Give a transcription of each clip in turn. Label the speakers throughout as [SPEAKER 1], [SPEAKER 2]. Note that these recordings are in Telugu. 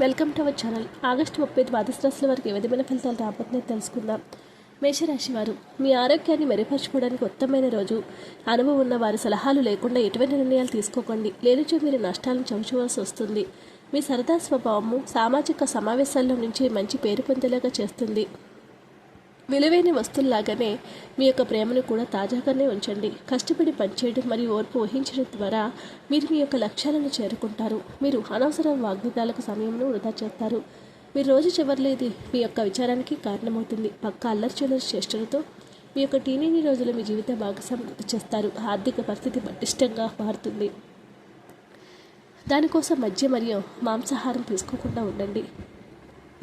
[SPEAKER 1] Welcome to our channel. August ముప్పై ద్వాదశ రాశుల వారికి ఏ విధమైన ఫలితాలు రాబోతున్నాయి తెలుసుకుందాం. మేషరాశి వారు మీ ఆరోగ్యాన్ని మెరుగుపరచుకోవడానికి ఉత్తమమైన రోజు. అనుభవం ఉన్న వారి సలహాలు లేకుండా ఎటువంటి నిర్ణయాలు తీసుకోకండి. లేనిచో మీరు నష్టాలను చవిచూడాల్సి వస్తుంది. మీ సరదా స్వభావము సామాజిక సమావేశాల్లో నుంచి మంచి పేరు పొందేలాగా చేస్తుంది. విలువైన వస్తువుల్లాగానే మీ యొక్క ప్రేమను కూడా తాజాగానే ఉంచండి. కష్టపడి పనిచేయడం మరియు ఓర్పు వహించడం ద్వారా మీరు మీ యొక్క లక్ష్యాలను చేరుకుంటారు. మీరు అనవసర వాగ్దాలకు సమయంను వృధా చేస్తారు. మీరు రోజు చివరిలో ఇది మీ యొక్క విచారానికి కారణమవుతుంది. పక్క అల్లరి చిల్లరి చేష్టలతో మీ యొక్క టీనేజీ రోజులు మీ జీవిత భాగస్వామి గుర్తు చేస్తారు. ఆర్థిక పరిస్థితి పటిష్టంగా మారుతుంది. దానికోసం మధ్య మరియు మాంసాహారం తీసుకోకుండా ఉండండి.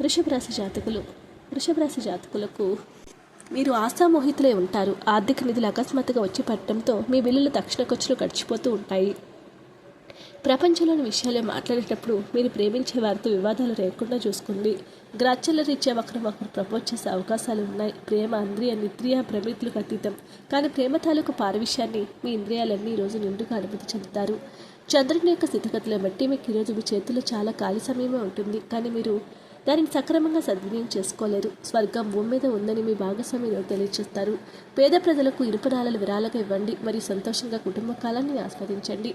[SPEAKER 1] వృషభ రాశి జాతకులు వృషభ రాశి జాతకులకు మీరు ఆశామోహితులై ఉంటారు. ఆర్థిక నిధులు అకస్మాత్తుగా వచ్చి పట్టడంతో మీ బిల్లులు తక్షణ ఖర్చులు గడిచిపోతూ ఉంటాయి. ప్రపంచంలోని విషయాలే మాట్లాడేటప్పుడు మీరు ప్రేమించే వారితో వివాదాలు లేకుండా చూసుకుంది గ్రాచ్యుల రీత్యా ఒకరు ఒకరు ప్రపోజ్ చేసే అవకాశాలు ఉన్నాయి. ప్రేమ ఇంద్రియ నిద్రియ ప్రమితులకు అతీతం. కానీ ప్రేమ తాలూకు పారవిషయాన్ని మీ ఇంద్రియాలన్నీ ఈరోజు రోజు నిండుగా అనుమతి చెందుతారు. చంద్రుని యొక్క స్థితిగతులను బట్టి మీకు ఈరోజు మీ చేతిలో చాలా ఖాళీ సమయమే ఉంటుంది. కానీ మీరు దానిని సక్రమంగా సద్వినియోగం చేసుకోలేరు. స్వర్గం భూమి మీద ఉందని మీ భాగస్వామిలో తెలియజేస్తారు పేద ప్రజలకు ఇరుపురాలను విరాళగా ఇవ్వండి. మరియు సంతోషంగా కుటుంబ కాలాన్ని ఆస్వాదించండి.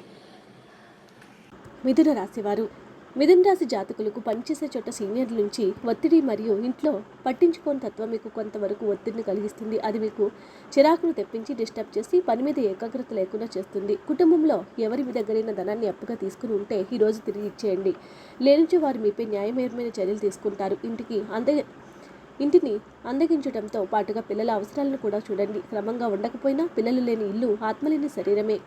[SPEAKER 1] మిథున రాశివారు. మిథున రాశి జాతకులకు పనిచేసే చోట సీనియర్ల నుంచి ఒత్తిడి మరియు ఇంట్లో పట్టించుకోని తత్వం మీకు కొంతవరకు ఒత్తిడిని కలిగిస్తుంది. అది మీకు చిరాకును తెప్పించి డిస్టర్బ్ చేసి పని మీద ఏకాగ్రత లేకుండా చేస్తుంది. కుటుంబంలో ఎవరి మీ దగ్గరైన ధనాన్ని అప్పుగా తీసుకుని ఉంటే ఈ రోజు తిరిగి ఇచ్చేయండి. లేనిచో వారు మీపై న్యాయమేరమైన చర్యలు తీసుకుంటారు. ఇంటికి అందే ఇంటిని అందగించడంతో పాటుగా పిల్లల అవసరాలను కూడా చూడండి. క్రమంగా ఉండకపోయినా పిల్లలు లేని ఇల్లు ఆత్మలేని శరీరమే.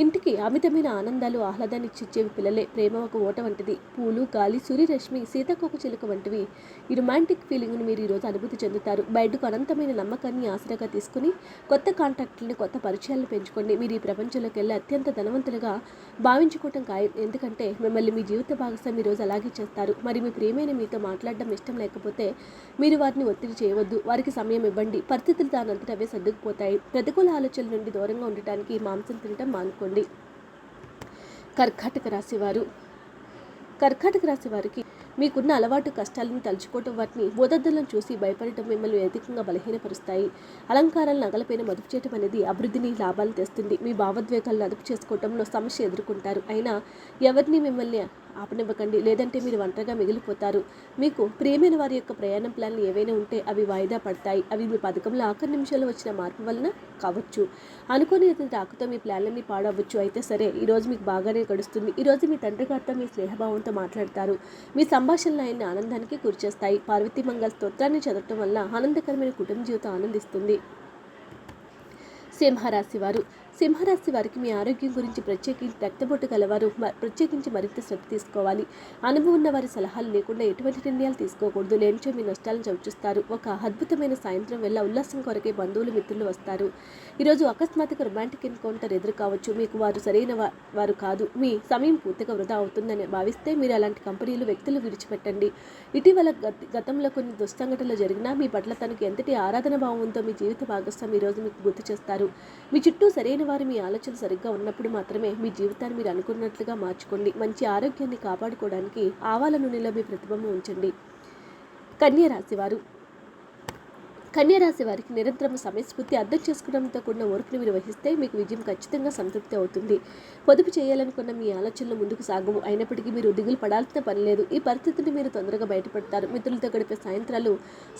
[SPEAKER 1] ఇంటికి అమితమైన ఆనందాలు ఆహ్లాదాన్ని ఇచ్చిచ్చేవి పిల్లలే ప్రేమ ఒక ఓట వంటిది. పూలు గాలి సూర్యరశ్మి సీతాకోక చిలుక వంటివి. ఈ రొమాంటిక్ ఫీలింగ్ను మీరు ఈరోజు అనుభూతి చెందుతారు. బయటకు అనంతమైన నమ్మకాన్ని ఆసరాగా తీసుకుని కొత్త కాంటాక్ట్లను కొత్త పరిచయాలను పెంచుకోండి. మీరు ఈ ప్రపంచంలోకి వెళ్ళి అత్యంత ధనవంతులుగా భావించుకోవటం ఖాయం. ఎందుకంటే మిమ్మల్ని మీ జీవిత భాగస్వామి రోజు అలాగే చేస్తారు. మరి మీ ప్రేమైన మీతో మాట్లాడడం ఇష్టం లేకపోతే మీరు వారిని ఒత్తిడి చేయవద్దు. వారికి సమయం ఇవ్వండి. పరిస్థితులు దానంతట అవే సర్దుకుపోతాయి. ప్రతికూల ఆలోచనల నుండి దూరంగా ఉండటానికి మాంసం తినటం మానుకోండి. కర్కాటక రాశివారు కర్కాటక రాశి వారికి మీకున్న అలవాటు కష్టాలను తలుచుకోవటం వాటిని బోధద్దలను చూసి భయపడటం మిమ్మల్ని అధికంగా బలహీనపరుస్తాయి. అలంకారాలను నగలపైన మదుపు చేయటం అనేది అభివృద్ధిని లాభాలు తెస్తుంది. మీ భావోద్వేగాలను అదుపు చేసుకోవటంలో సమస్య ఎదుర్కొంటారు. అయినా ఎవరిని మిమ్మల్ని ఆపనివ్వకండి. లేదంటే మీరు ఒంటరిగా మిగిలిపోతారు. మీకు ప్రియమైన వారి యొక్క ప్రయాణం ప్లాన్లు ఏవైనా ఉంటే అవి వాయిదా పడతాయి. అవి మీ పథకంలో ఆఖరి నిమిషాల్లో వచ్చిన మార్పు వలన కావచ్చు. అనుకోని రాకతో మీ ప్లాన్లన్నీ పాడవచ్చు అయితే సరే ఈరోజు మీకు బాగానే గడుస్తుంది. ఈరోజు మీ తండ్రి గారితో మీ స్నేహభావంతో మాట్లాడతారు. మీ సంభాషణలు ఆయన్ని ఆనందానికి గురిచేస్తాయి. పార్వతీ మంగళ స్తోత్రాన్ని చదవటం వల్ల ఆనందకరమైన కుటుంబ జీవితం ఆనందిస్తుంది. సింహరాశి వారు. సింహరాశి వారికి మీ ఆరోగ్యం గురించి ప్రత్యేకించి రక్తబొట్టు గలవారు మ- ప్రత్యేకించి మరింత శ్రద్ధ తీసుకోవాలి. అనుభవం ఉన్న వారి సలహాలు లేకుండా ఎటువంటి నిర్ణయాలు తీసుకోకూడదు. లేనిచో మీ నష్టాలను చవిచూస్తారు. ఒక అద్భుతమైన సాయంత్రం వెళ్ళ ఉల్లాసం కొరకే బంధువులు మిత్రులు వస్తారు. ఈరోజు అకస్మాత్తుగా రొమాంటిక్ ఎన్కౌంటర్ ఎదురు కావచ్చు మీకు వారు సరైన వారు కాదు. మీ సమయం పూర్తిగా వృధా అవుతుందని భావిస్తే మీరు అలాంటి కంపెనీలు వ్యక్తులు విడిచిపెట్టండి. ఇటీవల గత- గతంలో కొన్ని దుస్సంఘటనలు జరిగినా మీ పట్ల తనకు ఎంతటి ఆరాధన భావం ఉందో మీ జీవిత భాగస్వామి ఈరోజు మీకు గుర్తు చేస్తారు. మీ చుట్టూ సరైన వారు మీ ఆలోచన సరిగ్గా ఉన్నప్పుడు మాత్రమే మీ జీవితాన్ని మీరు అనుకున్నట్లుగా మార్చుకోండి. మంచి ఆరోగ్యాన్ని కాపాడుకోవడానికి ఆవాల నూనెలో మీ ప్రతిబింబం ఉంచండి. కన్య రాశివారు కన్యరాశి వారికి నిరంతరం సమయస్ఫూర్తి అర్థం చేసుకోవడంతో కూడిన ఓర్పుని నిర్వహిస్తే వహిస్తే మీకు విజయం ఖచ్చితంగా సంతృప్తి అవుతుంది. పొదుపు చేయాలనుకున్న మీ ఆలోచనలు ముందుకు సాగవు. అయినప్పటికీ మీరు దిగులు పడాల్సిన పని లేదు. ఈ పరిస్థితిని మీరు తొందరగా బయటపడతారు. మిత్రులతో గడిపే సాయంత్రాలు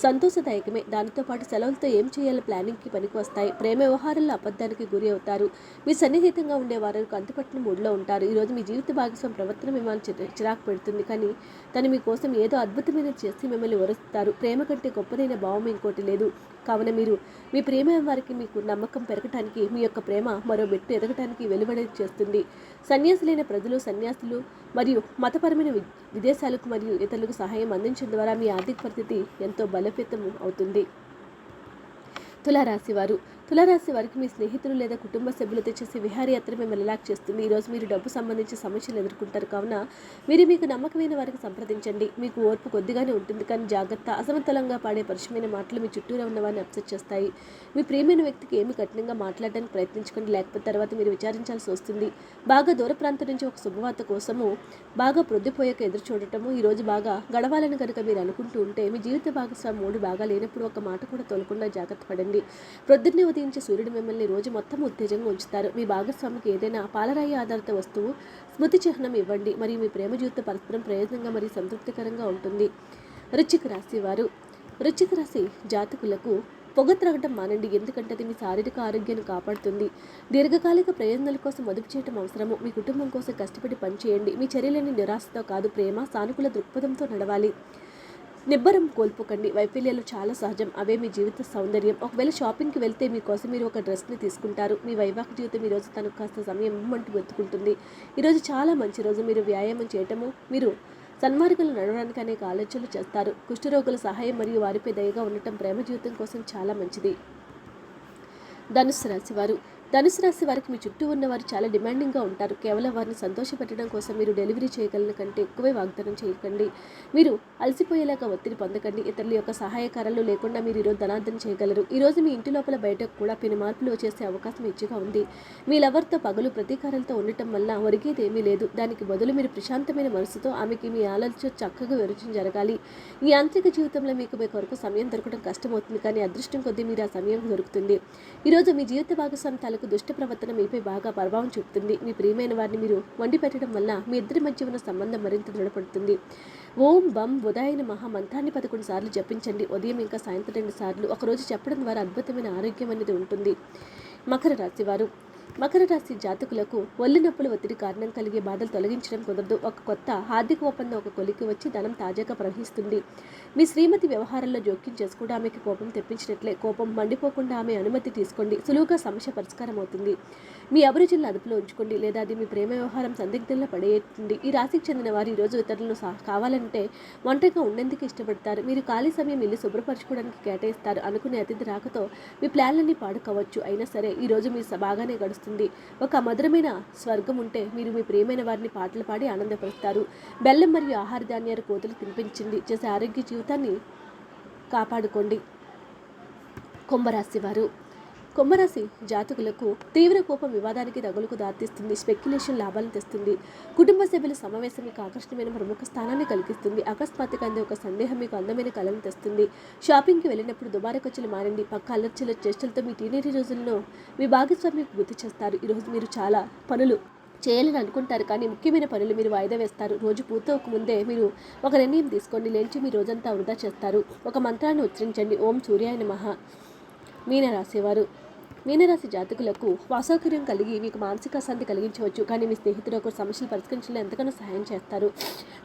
[SPEAKER 1] సంతోషదాయకమే. దానితో పాటు సెలవులతో ఏం చేయాలో ప్లానింగ్కి పనికి వస్తాయి. ప్రేమ వ్యవహారాల్లో అబద్ధానికి గురి అవుతారు. మీ సన్నిహితంగా ఉండే వారు అంతుపట్టిన మూడ్లో ఉంటారు. ఈరోజు మీ జీవిత భాగస్వామి ప్రవర్తన మిమ్మల్ని చిరాకు పెడుతుంది. కానీ తను మీకోసం ఏదో అద్భుతమైనది చేసి మిమ్మల్ని వరుస్తారు. ప్రేమ కంటే గొప్పదైన భావం ఇంకోటి లేదు. కావున మీరు మీ ప్రేమ వారికి మీకు నమ్మకం పెరగటానికి మీ యొక్క ప్రేమ మరో మెట్టు ఎదగటానికి వెలువడి చేస్తుంది. సన్యాసులైన ప్రజలు సన్యాసులు మరియు మతపరమైన విదేశాలకు మరియు ఇతరులకు సహాయం అందించడం ద్వారా మీ ఆర్థిక పరిస్థితి ఎంతో బలోపేతం అవుతుంది. తులారాశివారు తులారాశి వారికి మీ స్నేహితులు లేదా కుటుంబ సభ్యులతో చేసే విహారయాత్ర మిమ్మల్ని రిలాక్స్ చేస్తుంది. ఈరోజు మీరు డబ్బు సంబంధించి సమస్యలు ఎదుర్కొంటారు కావున మీరు మీకు నమ్మకమైన వారికి సంప్రదించండి. మీకు ఓర్పు కొద్దిగానే ఉంటుంది కానీ జాగ్రత్త అసమతులంగా పాడే పరుషమైన మాటలు మీ చుట్టూరా ఉన్న వారిని అప్సెట్ చేస్తాయి. మీ ప్రియమైన వ్యక్తికి ఏమి కఠినంగా మాట్లాడడానికి ప్రయత్నించకండి. లేకపోతే తర్వాత మీరు విచారించాల్సి వస్తుంది. బాగా దూర ప్రాంతం నుంచి ఒక శుభవార్త కోసము బాగా ప్రొద్దుపోయాక ఎదురు చూడటము ఈ రోజు బాగా గడవాలని కనుక మీరు అనుకుంటూ ఉంటే మీ జీవిత భాగస్వామి మూడు బాగా లేనప్పుడు ఒక మాట కూడా తోలకుండా జాగ్రత్త పడండి. ప్రొద్దున్నే ఉదయించే సూర్యుడు మిమ్మల్ని రోజు మొత్తం ఉత్తేజంగా ఉంచుతారు. మీ భాగస్వామికి ఏదైనా పాలరాయి ఆధారిత వస్తువు స్మృతి చిహ్నం ఇవ్వండి. మరియు మీ ప్రేమ జీవిత పరస్పరం ప్రయోజనంగా మరియు సంతృప్తికరంగా ఉంటుంది. రుచిక రాశి వారు. వృశ్చిక రాశి జాతకులకు పొగ త్రాగటం మానండి. ఎందుకంటే అది మీ శారీరక ఆరోగ్యాన్ని కాపాడుతుంది. దీర్ఘకాలిక ప్రయోజనాల కోసం మదుపు చేయటం అవసరము. మీ కుటుంబం కోసం కష్టపడి పనిచేయండి మీ చర్యలని నిరాశతో కాదు ప్రేమ సానుకూల దృక్పథంతో నడవాలి. నిబ్బరం కోల్పోకండి. వైఫల్యాలు చాలా సహజం. అవే మీ జీవిత సౌందర్యం. ఒకవేళ షాపింగ్కి వెళ్తే మీకోసం మీరు ఒక డ్రెస్ని తీసుకుంటారు. మీ వైవాహిక జీవితం ఈరోజు తనకు కాస్త సమయం ఇమ్మంటూ వెతుకుంటుంది. ఈరోజు చాలా మంచి రోజు. మీరు వ్యాయామం చేయటము మీరు సన్మార్గులు నడవడానికి అనేక ఆలోచనలు చేస్తారు. కుష్ఠరోగుల సహాయం మరియు వారిపై దయగా ఉండటం ప్రేమ జీవితం కోసం చాలా మంచిది. ధనుసు రాశివారు ధనుసు రాశి వారికి మీ చుట్టూ ఉన్నవారు చాలా డిమాండింగ్గా ఉంటారు. కేవలం వారిని సంతోషపెట్టడం కోసం మీరు డెలివరీ చేయగలను కంటే ఎక్కువే వాగ్దానం చేయకండి. మీరు అలసిపోయేలాగా ఒత్తిడి పొందకండి. ఇతరుల యొక్క సహాయకారాలు లేకుండా మీరు ఈరోజు ధనార్థన చేయగలరు. ఈరోజు మీ ఇంటి లోపల బయటకు కూడా పెను మార్పులు చేసే అవకాశం ఇచ్చిగా ఉంది. మీ లవర్తో పగలు ప్రతీకారాలతో ఉండటం వల్ల ఒరిగేది ఏమీ లేదు. దానికి బదులు మీరు ప్రశాంతమైన మనసుతో ఆమెకి మీ ఆలోచన చక్కగా వివరించడం జరగాలి. ఈ యాంత్రిక జీవితంలో మీకు మీ కొరకు సమయం దొరకడం కష్టమవుతుంది. కానీ అదృష్టం కొద్దీ మీరు ఆ సమయం దొరుకుతుంది. ఈరోజు మీ జీవిత భాగస్వామి తాలూకు దుష్ట ప్రవర్తన మీపై బాగా ప్రభావం చూపుతుంది. మీ ప్రియమైన వారిని మీరు వండి పెట్టడం వల్ల మీ ఇద్దరి మధ్య ఉన్న సంబంధం మరింత దృఢపడుతుంది. ఓం బం ఉదాయన మహా మంత్రాన్ని పదకొండు సార్లు జపించండి. ఉదయం ఇంకా సాయంత్రం రెండు సార్లు. ఒకరోజు చెప్పడం ద్వారా అద్భుతమైన ఆరోగ్యం అనేది ఉంటుంది. మకర రాశి వారు. మకర రాశి జాతకులకు ఒళ్ళు నొప్పులు ఒత్తిడి కారణం కలిగే బాధలు తొలగించడం కుదరదు. ఒక కొత్త ఆర్థిక ఒప్పందం ఒక కొలికి వచ్చి ధనం తాజాగా ప్రవహిస్తుంది. మీ శ్రీమతి వ్యవహారంలో జోక్యం చేసుకుంటూ ఆమెకి కోపం తెప్పించినట్లే. కోపం మండిపోకుండా ఆమె అనుమతి తీసుకోండి. సులువుగా సమస్య పరిష్కారం అవుతుంది. మీ అభిరుచులను అదుపులో ఉంచుకోండి. లేదా అది మీ ప్రేమ వ్యవహారం సందిగ్ధంలో పడేయండి. ఈ రాశికి చెందిన వారు ఈరోజు ఇతరులను కావాలంటే ఒంటరిగా ఉండేందుకు ఇష్టపడతారు. మీరు ఖాళీ సమయం ఇల్లు శుభ్రపరచుకోవడానికి కేటాయిస్తారు. అనుకునే అతిథి రాకతో మీ ప్లాన్లన్నీ పాడుకోవచ్చు. అయినా సరే ఈ రోజు మీ బాగానే గడుస్తుంది. ఒక మధురమైన స్వర్గం ఉంటే మీరు మీ ప్రియమైన వారిని పాటలు పాడి ఆనందపరుస్తారు. బెల్లం మరియు ఆహార ధాన్యాలు కోతులు తినిపించింది. చేసే ఆరోగ్య జీవితాన్ని కాపాడుకోండి. కుంభరాశి వారు. కుంభరాశి జాతకులకు తీవ్ర కోపం వివాదానికి తగులుకు దారితీస్తుంది. స్పెక్యులేషన్ లాభాలను తెస్తుంది. కుటుంబ సభ్యుల సమావేశం మీకు ఆకర్షణమైన ప్రముఖ స్థానాన్ని కలిగిస్తుంది. అకస్మాత్తుగా అందే ఒక సందేహం మీకు అందమైన కళను తెస్తుంది. షాపింగ్కి వెళ్ళినప్పుడు దుబారా ఖర్చులు మారండి పక్క అలర్చీల చేష్టలతో మీ టీనేజీ రోజుల్లో మీ భాగస్వామికి గుర్తు చేస్తారు. ఈరోజు మీరు చాలా పనులు చేయాలని అనుకుంటారు. కానీ ముఖ్యమైన పనులు మీరు వాయిదా వేస్తారు. రోజు పూర్తవకముందే మీరు ఒక నిర్ణయం తీసుకోండి. లేచి మీ రోజంతా వృధా చేస్తారు. ఒక మంత్రాన్ని ఉచ్చరించండి. ఓం సూర్యాయ మీన రాసేవారు మీనరాశి జాతకులకు అసౌకర్యం కలిగి మీకు మానసిక అశాంతి కలిగించవచ్చు. కానీ మీ స్నేహితుడు ఒక సమస్యలు పరిష్కరించడంలో ఎంతగానో సహాయం చేస్తారు.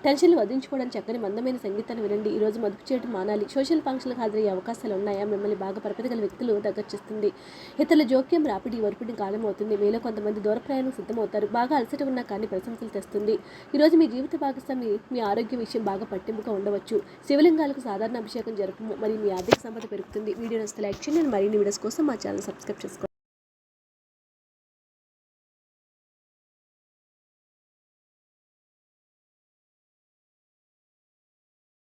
[SPEAKER 1] టెన్షన్లు వదిలించుకోవడానికి చక్కని మందమైన సంగీతాన్ని వినండి. ఈ రోజు మదుపు చేయడం మానాలి. సోషల్ ఫంక్షన్లకు హాజరయ్యే అవకాశాలు ఉన్నాయా? మిమ్మల్ని బాగా పరపతి గల వ్యక్తులు దగ్గర్చేస్తుంది ఇతరుల జోక్యం రాపిడి ఒరిపిడి కాలం అవుతుంది. మీలో కొంతమంది దూర ప్రయాణం సిద్ధమవుతారు. బాగా అలసట ఉన్నా కానీ ప్రశంసలు తెస్తుంది. ఈరోజు మీ జీవిత భాగస్వామి మీ ఆరోగ్య విషయం బాగా పట్టింపుగా ఉండవచ్చు. శివలింగాలకు సాధారణ అభిషేకం జరపము. మరియు మీ ఆర్థిక సంపద పెరుగుతుంది. వీడియో నచ్చితే లైక్ చేయండి. మరిన్ని వీడియోస్ కోసం మా ఛానల్ సబ్స్క్రైబ్ చేసుకోండి.